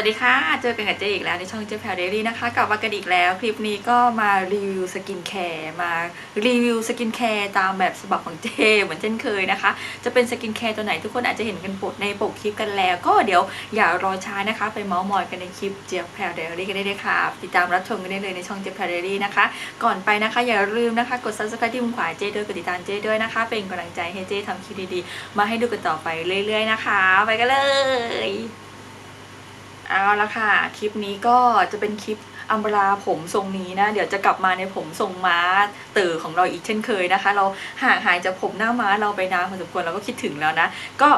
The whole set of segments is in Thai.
วัสดีค่ะ เจอกันกับเจอีกแล้วในช่องเจแพลเดลี่นะคะ กลับมากันอีกแล้ว คลิปนี้ก็มารีวิวสกินแคร์มารีวิวสกินแคร์ตามแบบฉบับของเจเหมือนเช่นเคยนะคะ จะเป็นสกินแคร์ตัวไหนทุกคนอาจจะเห็นกันปดในปกคลิปกันแล้ว ก็เดี๋ยวอย่ารอช้านะคะ ไปเมาส์มอยกันในคลิปเจแพลเดลี่กันได้เลยค่ะ ติดตามรับชมกันได้เลยในช่องเจแพลเดลี่นะคะ ก่อนไปนะคะอย่าลืมนะคะ กด subscribe ที่มุมขวาเจด้วยกดติดตามเจด้วยนะคะ เป็นกำลังใจให้เจทำคลิปดีๆมาให้ดูกันต่อไปเรื่อย ๆ นะคะ ไปกันเลย เอาละค่ะ คลิปนี้ก็จะเป็นคลิปอัมบราผมทรงนี้นะ เดี๋ยวจะกลับมาในผมทรงม้าเต๋อของเราอีกเช่นเคยนะคะ เราห่างหายจากผมหน้าม้าเราไปนานพอสมควรเราก็คิดถึงแล้วนะ ก็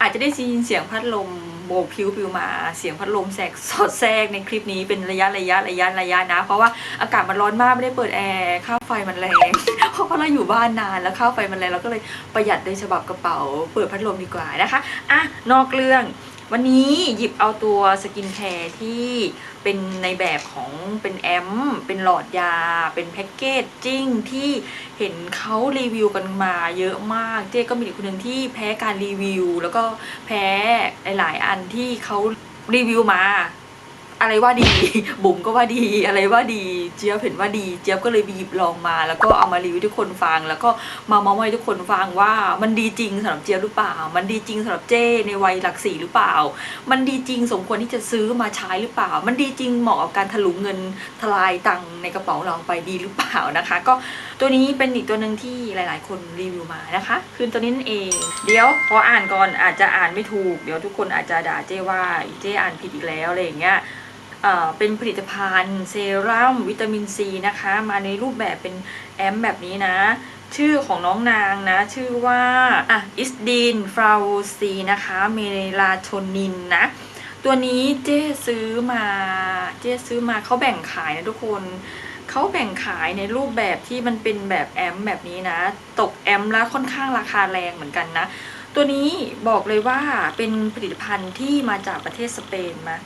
อาจจะได้ยินเสียงพัดลมโบกพิวปิวมา เสียงพัดลมแสกสอดแทรกในคลิปนี้เป็นระยะระยะระยะระยะนะ เพราะว่าอากาศมันร้อนมากไม่ได้เปิดแอร์ค่าไฟมันแรงเพราะว่าเราอยู่บ้านนานแล้วค่าไฟมันแรงเราก็เลยประหยัดในฉบับกระเป๋า เปิดพัดลมดีกว่านะคะอะนอกเรื่อง วันนี้หยิบเอาตัวสกินแคร์ที่เป็นในแบบของเป็นแอม เป็นหลอดยา เป็นแพ็กเกจจิ้งที่เห็นเขารีวิวกันมาเยอะมาก เจ๊ก็มีอีกคนหนึ่งที่แพ้การรีวิว แล้วก็แพ้หลายๆอันที่เขารีวิวมา อะไรว่าดี บุ๋มก็ว่าดี อะไรว่าดี เจี๊ยบเห็นว่าดี เจี๊ยบก็เลยไปหยิบลองมา แล้วก็เอามารีวิวทุกคนฟัง แล้วก็มาเมาท์ให้ทุกคนฟังว่ามันดีจริงสำหรับเจี๊ยบหรือเปล่า มันดีจริงสำหรับเจ้ในวัยหลักสี่หรือเปล่า มันดีจริงสมควรที่จะซื้อมาใช้หรือเปล่า มันดีจริงเหมาะกับการถลุงเงินทลายตังในกระเป๋าเราไปดีหรือเปล่านะคะ ก็ตัวนี้เป็นอีกตัวหนึ่งที่หลาย ๆ คนรีวิวมานะคะ คือตัวนี้นั่นเอง เดี๋ยวขออ่านก่อนอาจจะอ่านไม่ถูก เดี๋ยวทุกคนอาจจะด่าเจ้ว่าเจ้อ่านผิดอีกแล้วอะไรอย่างเงี้ย เป็นผลิตภัณฑ์เซรั่มวิตามินซีนะคะ มาในรูปแบบเป็นแอมแบบนี้นะ ชื่อของน้องนางนะ ชื่อว่าอะอิสดีนฟลาวซีนะคะเมลาโทนินนะ ตัวนี้เจ๊ซื้อมาเจ๊ซื้อมาเขาแบ่งขายนะทุกคนเขาแบ่งขายในรูปแบบที่มันเป็นแบบแอมแบบนี้นะ ตกแอมแล้วค่อนข้างราคาแรงเหมือนกันนะ ตัวนี้บอกเลยว่าเป็นผลิตภัณฑ์ที่มาจากประเทศสเปนมา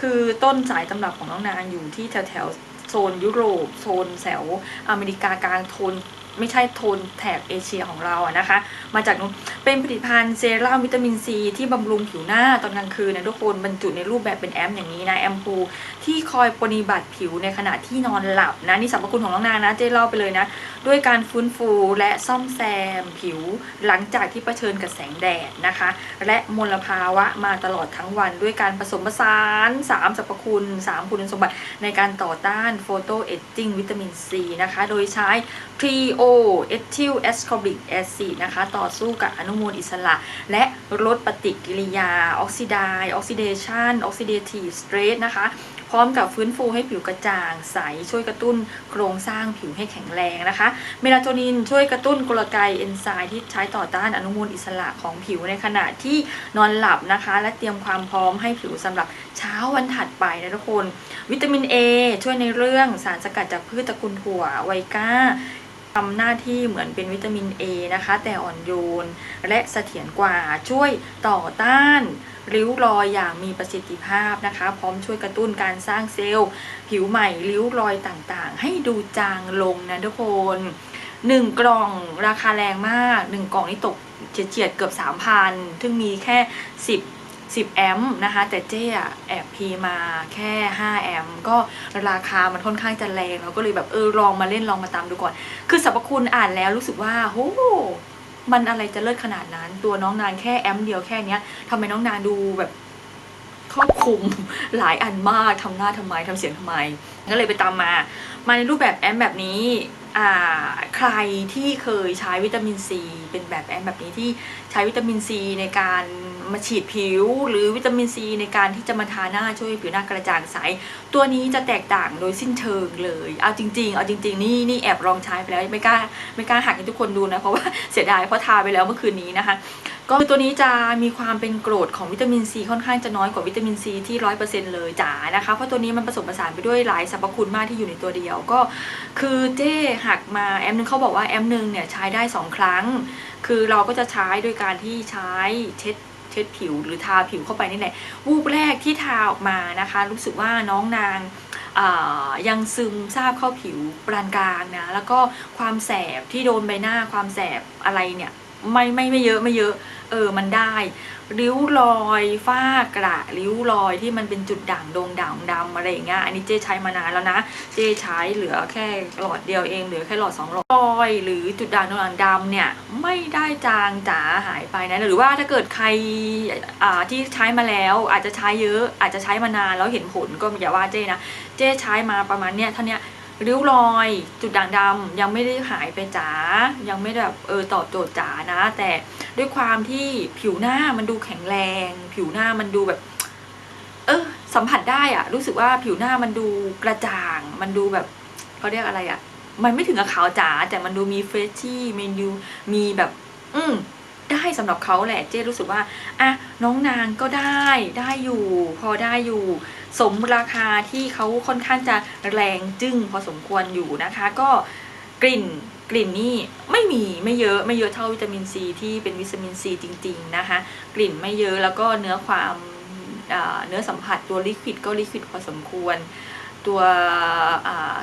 คือต้นสายตำรับของน้องนางอยู่ที่แถวแถวๆโซนยุโรป โซนแถวอเมริกากลางโซน ไม่ใช่โทนแถบเอเชียของเราอะนะคะ มาจากนู้นเป็นผลิตภัณฑ์เซรั่มวิตามินซีที่บำรุงผิวหน้าตอนกลางคืนนะทุกคนบรรจุในรูปแบบเป็นแอมอย่างนี้นะแอมพูที่คอยปฏิบัติผิวในขณะที่นอนหลับนะนี่สรรพคุณของน้องนางนะเจ๊เล่าไปเลยนะ ด้วยการฟื้นฟูและซ่อมแซมผิวหลังจากที่เผชิญกับแสงแดดนะคะ และมลภาวะมาตลอดทั้งวัน ด้วยการผสมผสาน3สรรพคุณ 3 คุณสมบัติในการต่อต้านโฟโตเอจจิ้งวิตามินซีนะคะ โดยใช้ทรีอเอทิลแอสคอบิกแอซิดนะคะ ต่อสู้กับอนุมูลอิสระ และลดปฏิกิริยา ออกซิไดออกซิเดชันออกซิเดทีฟสเตรสนะคะ พร้อมกับฟื้นฟูให้ผิวกระจ่างใส ช่วยกระตุ้นโครงสร้างผิวให้แข็งแรงนะคะ เมลาโทนินช่วยกระตุ้นกลไกเอนไซม์ที่ใช้ต่อต้านอนุมูลอิสระของผิวในขณะที่นอนหลับนะคะ และเตรียมความพร้อมให้ผิวสำหรับเช้าวันถัดไปนะทุกคน วิตามิน A ช่วยในเรื่องสารสกัดจากพืชตระกูลถั่วไวก้า ทำหน้าที่เหมือนเป็นวิตามิน A นะคะ แต่อ่อนโยน และเสถียรกว่าช่วยต่อต้านริ้วรอยอย่างมีประสิทธิภาพนะคะ พร้อมช่วยกระตุ้นการสร้างเซลล์ ผิวใหม่ริ้วรอยต่างๆ ให้ดูจางลงนะทุกคนหนึ่งกล่องราคาแรงมากหนึ่งกล่องนี่ตกเฉียดเกือบ3,000ซึ่งมีแค่10 10 แอมป์นะคะ แต่เจ๊อะแอบพีมาแค่ 5 แอมป์ก็ราคามันค่อนข้างจะแรงเราก็เลยแบบเออลองมาเล่นลองมาตามดูก่อน คือสรรพคุณอ่านแล้วรู้สึกว่าโหมันอะไรจะเลิศขนาดนั้น ตัวน้องนางแค่แอมป์เดียวแค่เนี้ยทำไมน้องนางดูแบบ ครอบคลุมหลายอันมากทำหน้าทำไมทำเสียงทำไมก็เลยไปตามมา มาในรูปแบบแอมแบบนี้อ่าใครที่เคยใช้วิตามินซีเป็นแบบแอมแบบนี้ที่ใช้วิตามินซีในการมาฉีดผิว หรือวิตามินซีในการที่จะมาทาหน้าช่วยให้ผิวหน้ากระจ่างใส ตัวนี้จะแตกต่างโดยสิ้นเชิงเลย เอาจริง ๆ เอาจริง ๆ นี่นี่แอบลองใช้ไปแล้วไม่กล้าไม่กล้าหักให้ทุกคนดูนะ เพราะว่าเสียดายเพราะทาไปแล้วเมื่อคืนนี้นะคะ ก็คือตัวนี้จะมีความเป็นกรดของวิตามินซีค่อนข้างจะน้อยกว่าวิตามินซีที่ร้อยเปอร์เซ็นต์เลยจ๋านะคะ เพราะตัวนี้มันผสมผสานไปด้วยหลายสรรพคุณมากที่อยู่ในตัวเดียวก็ คือเจ้หักมาแอมนึงเขาบอกว่าแอมนึงเนี่ยใช้ได้สองครั้ง คือเราก็จะใช้โดยการที่ใช้เช็ดเช็ดผิวหรือทาผิวเข้าไปนี่แหละวูบแรกที่ทาออกมานะคะ รู้สึกว่าน้องนางยังซึมซาบเข้าผิวปานกลางนะ แล้วก็ความแสบที่โดนใบหน้าความแสบอะไรเนี่ย ไม่ไม่ไม่เยอะไม่เยอะ เออมันได้ ริ้วรอยฝ้ากระริ้วรอยที่มันเป็นจุดด่างดงด่างดำอะไรอย่างเงี้ยอันนี้เจ๊ใช้มานานแล้วนะ เจ๊ใช้เหลือแค่หลอดเดียวเองเหลือแค่หลอดสองหลอดรอย หรือจุดด่างดงด่างดำเนี่ยไม่ได้จางจ๋าหายไปนะหรือว่าถ้าเกิดใครอ่าที่ใช้มาแล้วอาจจะใช้เยอะอาจจะใช้มานานแล้วเห็นผลก็อย่าว่าเจ๊นะเจ๊ใช้มาประมาณเนี้ยเท่านี้ริ้วรอยจุดด่างดำยังไม่ได้หายไปจ๋ายังไม่ได้แบบเออตอบโจทย์จ๋านะ แต่ ด้วยความที่ผิวหน้ามันดูแข็งแรง ผิวหน้ามันดูแบบ เออสัมผัสได้อะรู้สึกว่าผิวหน้ามันดูกระจ่าง มันดูแบบเขาเรียกอะไรอะมันไม่ถึงกับขาวจ๋าแต่มันดูมีเฟรชชี่เมนูมีแบบ อืมได้สำหรับเขาแหละเจ๊รู้สึกว่าอะน้องนางก็ได้ได้อยู่ พอได้อยู่ สมราคาที่เขาค่อนข้างจะแรงจึ้งพอสมควรอยู่นะคะ ก็กลิ่น กลิ่นนี่ไม่มีไม่เยอะไม่เยอะเท่าวิตามินซีที่เป็นวิตามินซีจริง ๆนะคะ กลิ่นไม่เยอะแล้วก็เนื้อความเนื้อสัมผัสตัวลิควิดก็ลิควิดพอสมควร ตัว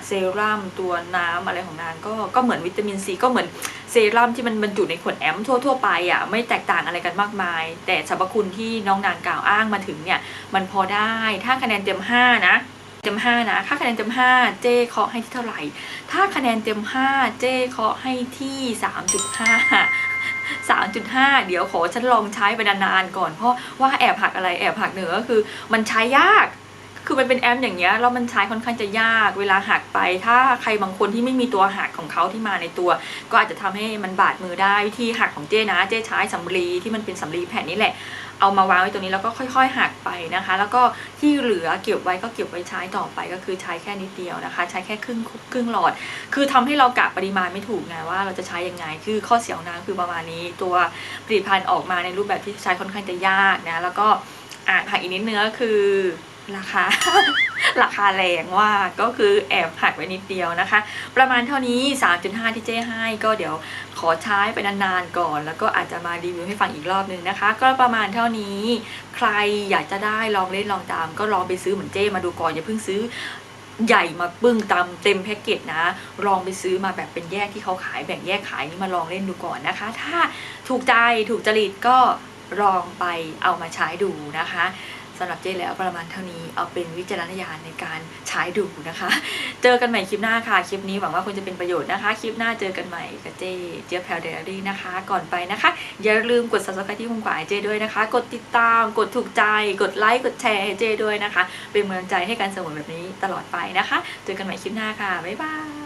เซรั่มตัวน้ำอะไรของนางก็ก็เหมือนวิตามินซีก็เหมือนเซรั่มที่มันบรรจุในขวดแอมทั่ว ๆ ไปอะไม่แตกต่างอะไรกันมากมาย แต่สรรพคุณที่น้องนางกล่าวอ้างมาถึงเนี่ยมันพอได้ถ้าคะแนนเต็ม 5 นะ ต็ม 5 นะค่าคะแนนเต็ม 5 เจ้เคาะให้ที่เท่าไหร่ ถ้าคะแนนเต็ม 5 เจ้เคาะให้ที่ 3.5 3.5 เดี๋ยวขอฉันลองใช้ไปนานๆก่อน เพราะว่าแอบหักอะไรแอบหักเหนือก็คือมันใช้ยาก คือมันเป็นแอมอย่างเงี้ยแล้วมันใช้ค่อนข้างจะยากเวลาหักไป ถ้าใครบางคนที่ไม่มีตัวหักของเขาที่มาในตัว ก็อาจจะทำให้มันบาดมือได้วิธีหักของเจ้นะเจ้ใช้สำลีที่มันเป็นสำลีแผ่นนี้แหละเอามาวางไว้ตรงนี้แล้วก็ค่อยๆหักไปนะคะ แล้วก็ที่เหลือเก็บไว้ก็เก็บไว้ใช้ต่อไปก็คือใช้แค่นิดเดียวนะคะ ใช้แค่ครึ่งครึ่งหลอด คือทำให้เรากะปริมาณไม่ถูกไงว่าเราจะใช้ยังไงคือข้อเสียของนางคือประมาณนี้ ตัวผลิตภัณฑ์ออกมาในรูปแบบที่ใช้ค่อนข้างจะยากนะแล้วก็อะหักอีกนิดเนื้อคือ ราคา ราคาแรงว่าก็คือแอบหักไว้นิดเดียวนะคะ ประมาณเท่านี้ 3.5 ที่เจ้ให้ก็เดี๋ยวขอใช้ไปนานๆก่อน แล้วก็อาจจะมารีวิวให้ฟังอีกรอบนึงนะคะ ก็ประมาณเท่านี้ ใครอยากจะได้ลองเล่นลองตาม ก็ลองไปซื้อเหมือนเจ้มาดูก่อนอย่าเพิ่งซื้อใหญ่มาปึ้งตามเต็มแพ็กเกจนะ ลองไปซื้อมาแบบเป็นแยกที่เขาขายแบ่งแยกขายนี่มาลองเล่นดูก่อนนะคะ ถ้าถูกใจถูกจริตก็ลองไปเอามาใช้ดูนะคะ สำหรับเจ้แล้วประมาณเท่านี้เอาเป็นวิจารณญาณในการใช้ดูนะคะ เจอกันใหม่คลิปหน้าค่ะ คลิปนี้หวังว่าคุณจะเป็นประโยชน์นะคะ คลิปหน้าเจอกันใหม่กับเจ๊เจี๊ยบแพลเดอรี่นะคะ ก่อนไปนะคะ อย่าลืมกด subscribe ที่มุมขวาเจ๊ด้วยนะคะ กดติดตาม กดถูกใจ กดไลค์ กดแชร์ให้เจ๊ด้วยนะคะ เป็นกำลังใจให้การสมุนแบบนี้ตลอดไปนะคะ เจอกันใหม่คลิปหน้าค่ะ บ๊ายบาย